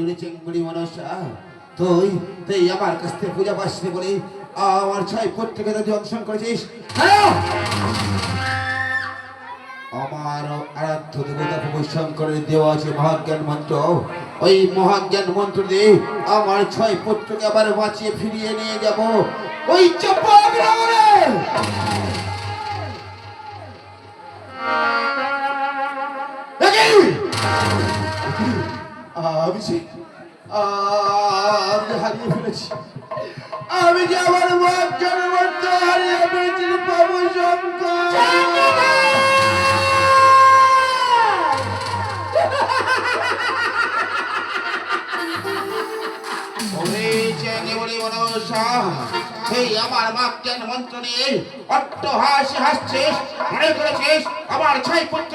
ওরে চেঙ্গুড়ি মনসা। তুই তুই আমার কাছ থেকে পূজা পাসনি বলে আমার ছয় পত্রিকা তুই অংশগ্রহণ করেছিস। আমার আরাধ্য দেবতা শঙ্করের দেওয়া আছে মহাজ্ঞান মন্ত্র। ওই মহাজ্ঞান মন্ত্র দিয়ে আমার ছয় পুত্রকে আবার বাঁচিয়ে ফিরিয়ে নিয়ে যাব। ওই চাপা আমি যে আমি হারিয়ে ফেলেছি। আমি যে আমার মহাজ্ঞান মন্ত্র হারিয়ে ফেলেছি প্রভু সেই আমার বাক্যান মন্ত্র নিয়ে অট্ট হাসি হাসছিস, মনে করেছিস, আমার ছয় পুত্র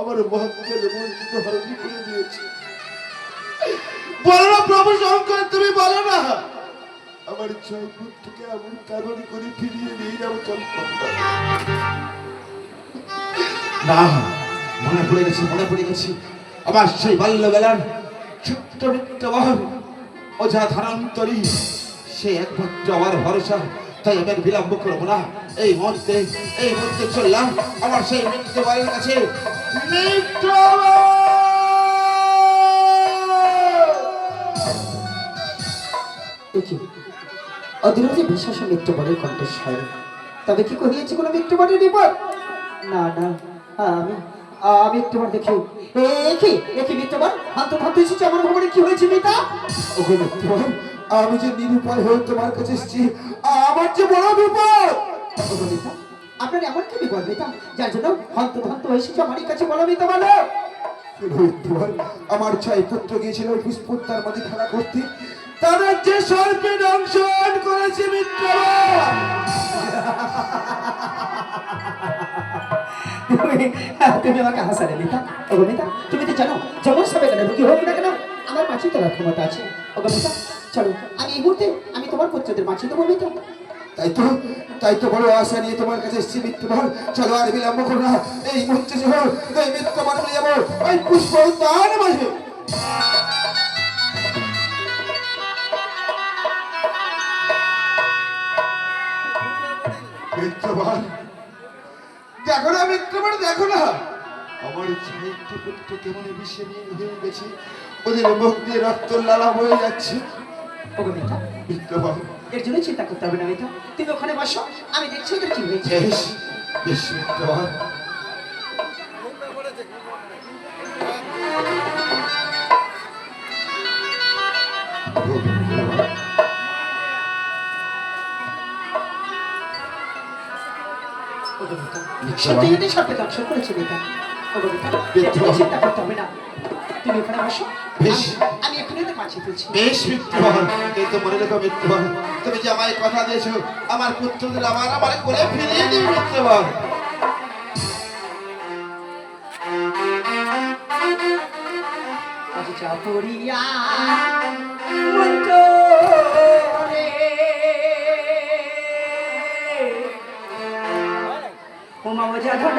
আমার মহাজ্ঞের মন্ত্র হরণি করে দিয়েছে? বলো না প্রভু শঙ্কর, তুমি বলো না। আমার ছয় পুত্রকে এমন কারণ করে ফিরিয়ে নিয়ে যাব চল না, মনে পড়ে গেছে, মনে পড়ে গেছে। আমার সেই বাল্যবেলার ছোট্ট মিত্রবহন ওঝা ধারান্তরী সে একমাত্র আমার ভরসা। তাই আমি বিলম্ব করব না। এই মুহূর্তে এই মুহূর্তে চললাম। আমার সেই মিত্র বাড়ির কাছে। অধীরতে বিশ্বাস মৃত্যুবরের কণ্ঠস্বর। তবে কি কহিয়েছে কোনো মৃত্যুবরের বিপদ? না না আমি আমি একটুবার দেখি। দেখি দেখি মৃত্যুবর হান্ত হাতে এসেছে আমার ভবনে কি হয়েছে মিতা ওগো আমি যে নিরুপায় হয়ে তোমার কাছে এসেছি আমার যে বড় বিপদ। আপনার এমন কি বিপদ মিতা যার জন্য হন্ত হন্ত এসেছে আমার কাছে বলো মিতা বলো। আমার ছয় পুত্র গিয়েছিল পুষ্পত্তার মাঝে খেলা করতে। তারা যে সর্পে দংশন করেছে মিত্রবহন তুমি আমাকে হাসালে মিতা ওগো মিতা তুমি তো জানো যেমন সবে কেন রুগী হোক না কেন আমার মাছি তোলার ক্ষমতা আছে। ওগো মিতা চলো আমি এই মুহূর্তে আমি তোমার পুত্রদের মাছি দেবো মিতা তাই তো তাই তো বড় আশা নিয়ে তোমার কাছে এসেছি মিত্রবহন চলো আর বিলম্ব করো না। এই মুহূর্তে যে এই মিত্রবহন নিয়ে যাব। ওই পুষ্প উদ্যান মাঝে দেখো না মিত্রবহন দেখো না। আমার ছোট্ট পুত্র কেমন বিষে হয়ে গেছে। ওদের মুখ দিয়ে রক্ত লালা হয়ে যাচ্ছে। ওগো মিতা এর জন্য চিন্তা করতে হবে না মিতা। তুমি ওখানে বসো আমি দেখছি ওদের কি হয়েছে। সত্যি সত্যি দর্শন করেছে মিথ্যা। চিন্তা করতে হবে না। তুমি ওখানে বসো বেশ। আমি- এখানে তো মাছি তুলছি বেশ মিত্রবহন কিন্তু মনে রেখো মিত্রবহন তুমি যে আমায় কথা দিয়েছ আমার পুত্রদের আমার আমার কোলে ফিরিয়ে দিবে আজ চাপড়িয়া ওমা মজা ধন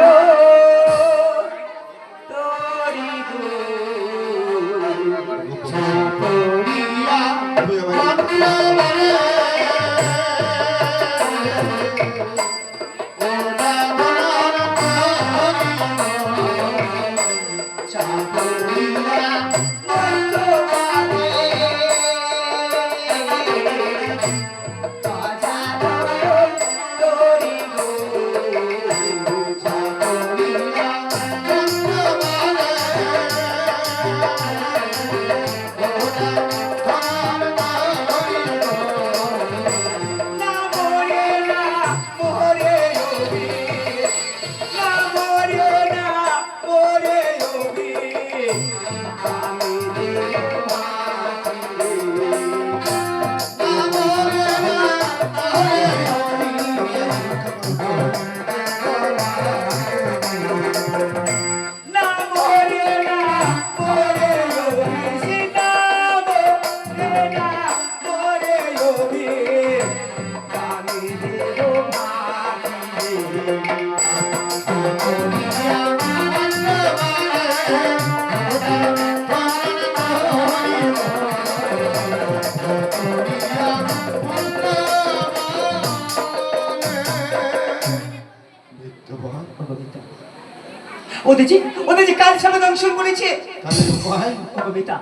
চাপড়িয়া ওদের যে ওদের যে কাল দংশন করেছে ভগবিতা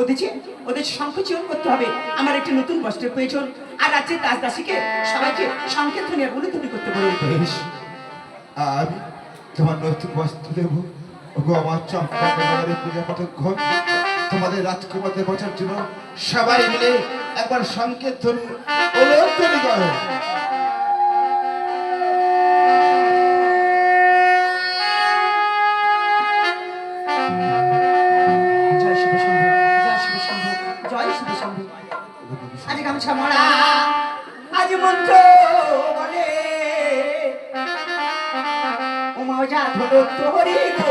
ওদের যে ওদের সংকোচন করতে হবে। আমার একটি নতুন বস্ত্রের প্রয়োজন। আর আছে দাস দাসীকে সবাইকে সংকেতনে করতে বলুন আমি তোমার নতুন বস্ত্র দেব। ওগো আমার চম্পা পূজা পাঠক ঘর তোমাদের রাজকুমারদের বাঁচার জন্য সবাই মিলে একবার সংকেত ধরুন। করো। আজ গামছা মরা আজ মন্ত্র বলে ও মজা ধরো তোরি গো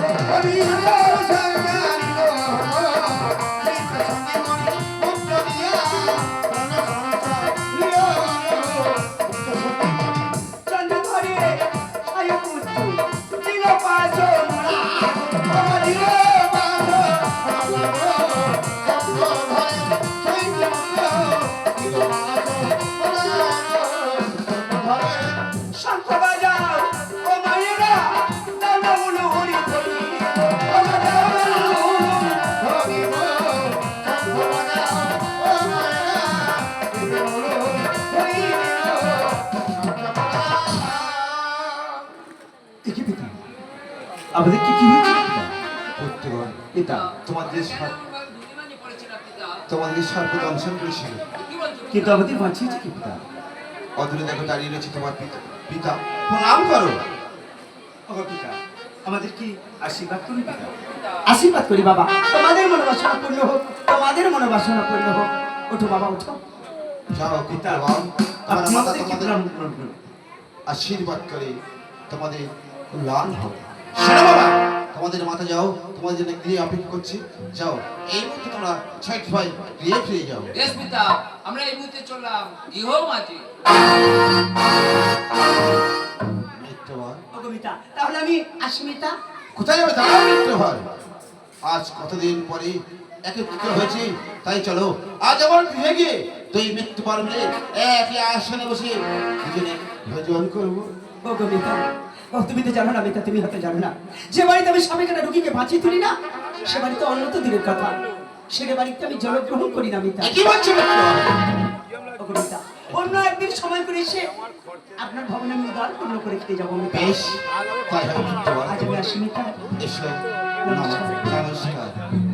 I'm here to tell you that. পুত্রগণ পিতা সর- তোমাদের সর্বদা অনশন করেছিল। কিন্তু আমাদের বাঁচিয়েছে কি পিতা? অদূরে দেখো দাঁড়িয়ে রয়েছে তোমার পিতা। পিতা প্রণাম করো। পিতা আমাদের কি আশীর্বাদ করুন পিতা? আশীর্বাদ করি বাবা। তোমাদের মনোবাসনা পূর্ণ হোক তোমাদের মনোবাসনা পূর্ণ হোক। ওঠো বাবা ওঠো। যাও পিতা তোমার মাতা তোমাদের। আশীর্বাদ করে তোমাদের কল্যাণ হোক তোমাদের মাথা যাও তোমাদের জন্য গৃহে অপেক্ষা করছি। যাও। এই মুহূর্তে তোমরা ছয় ভাই গৃহে ফিরে যাও। বেশ পিতা আমরা এই মুহূর্তে চললাম ইহো মাঝে। তাহলে আমি আসমিতা কোথায় যাবে দাঁড়াও মিত্রভাই আজ কতদিন পরে একত্রিত হয়েছি তাই চলো। আজ আমার গৃহে গিয়ে দুই মৃত্যু আসনে বসে দুজনে ভোজন করব। তুমি তো জানো না মিতা তুমি হয়তো জানো না। যে বাড়িতে আমি স্বামীকে রুগীকে বাঁচিয়ে তুলি না সে বাড়িতে অন্য তো দূরের কথা। সে বাড়িতে আমি জলগ্রহণ করি না মিতা। কি বলছো অন্য একদিন সময় করে এসে আপনার ভবনে আমি উদার পূর্ণ করে খেতে যাব বেশ তাই আজ আমি আসি মিতা। নমস্কার।